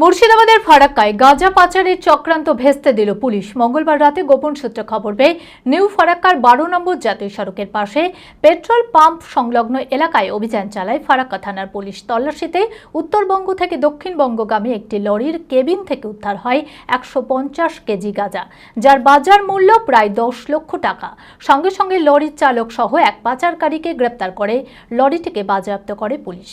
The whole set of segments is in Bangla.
মুর্শিদাবাদের ফারাক্কায় গাঁজা পাচারের চক্রান্ত ভেস্তে দিল পুলিশ। মঙ্গলবার রাতে গোপন সূত্রে খবর পেয়ে নিউ ফারাক্কার বারো নম্বর জাতীয় সড়কের পাশে পেট্রোল পাম্প সংলগ্ন এলাকায় অভিযান চালায় ফারাক্কা থানার পুলিশ। তল্লাশিতে উত্তরবঙ্গ থেকে দক্ষিণবঙ্গগামী একটি লরির কেবিন থেকে উদ্ধার হয় একশো পঞ্চাশ কেজি গাঁজা, যার বাজার মূল্য প্রায় দশ লক্ষ টাকা। সঙ্গে সঙ্গে লরির চালক সহ এক পাচারকারীকে গ্রেপ্তার করে, লরিটিকে বাজেয়াপ্ত করে পুলিশ।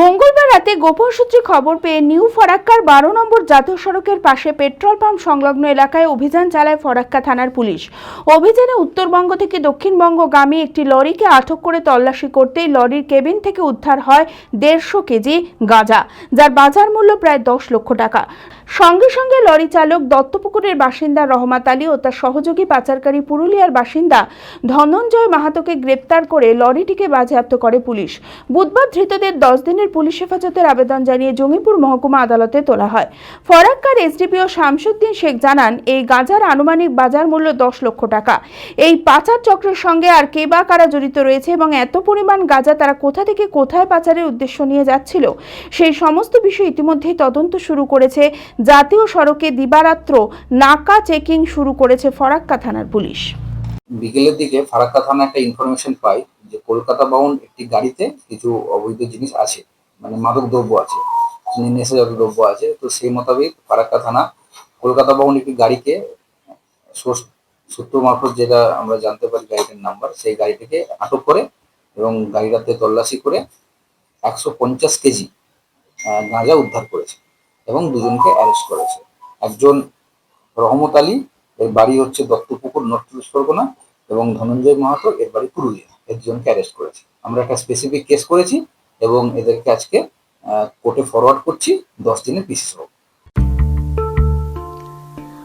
মঙ্গলবার রাতে গোপন সূত্রে খবর পেয়ে নিউ ফরাক্কার বারো নম্বর জাতীয় সড়কের পাশে পেট্রোল পাম্প সংলগ্ন এলাকায় অভিযান চালায় ফরাক্কা থানার পুলিশ। অভিযানে উত্তরবঙ্গ থেকে দক্ষিণবঙ্গগামী একটি লরিকে আটক করে তল্লাশি করতেই লরির কেবিন থেকে উদ্ধার হয় দেড়শো কেজি গাঁজা, যার বাজার মূল্য প্রায় দশ লক্ষ টাকা। সঙ্গে সঙ্গে লরি চালক দত্তপুকুরের বাসিন্দা রহমাত আলী ও তার সহযোগী পাচারকারী পুরুলিয়ার বাসিন্দা ধনঞ্জয় মাহাতোকে গ্রেপ্তার করে লরিটিকে বাজেয়াপ্ত করে পুলিশ। বুধবার ধৃতদের দশ দিনের পুলিশ হেফাজতের আবেদন জানিয়ে জঙ্গিপুর মহকুমা আদালতে তোলা হয়। ফরাক্কার এসডিপিও শামসুদ্দিন শেখ জানান, এই গাঁজার আনুমানিক বাজার মূল্য দশ লক্ষ টাকা। এই পাচার চক্রের সঙ্গে আর কে বা কারা জড়িত রয়েছে এবং এত পরিমাণ গাঁজা তারা কোথা থেকে কোথায় পাচারের উদ্দেশ্য নিয়ে যাচ্ছিল, সেই সমস্ত বিষয় ইতিমধ্যেই তদন্ত শুরু করেছে জাতীয় সড়কে দিবারাত্র নাকা চেকিং শুরু করেছে ফরাক্কা থানার পুলিশ। বিকেলের দিকে ফারাক্কা থানা একটা ইনফরমেশন পাই যে কলকাতা বাউন্ড একটি গাড়িতে কিছু অবৈধ জিনিস আছে। মানে মাদক দ্রব্য আছে নেশাজাত দ্রব্য আছে, তো সেই মোতাবেক ফারাক্কা থানা কলকাতা বাউন্ড একটি গাড়িকে সূত্র মারফত যেটা আমরা জানতে পারি গাড়িটার নাম্বার, সেই গাড়িটিকে আটক করে এবং গাড়িটাতে তল্লাশি করে একশো পঞ্চাশ কেজি গাঁজা উদ্ধার করেছে এবং দুজনকে অ্যারেস্ট করেছে। একজন রহমত আলী, এর বাড়ি হচ্ছে দত্তপুকুর নর্থ চব্বিশ পরগনা এবং ধনঞ্জয় মাহাতো এর বাড়ি পুরুলিয়া, এর দুজনকে অ্যারেস্ট করেছে। আমরা একটা স্পেসিফিক কেস করেছি এবং এদেরকে আজকে কোর্টে ফরওয়ার্ড করছি দশ দিনের পিসি সহ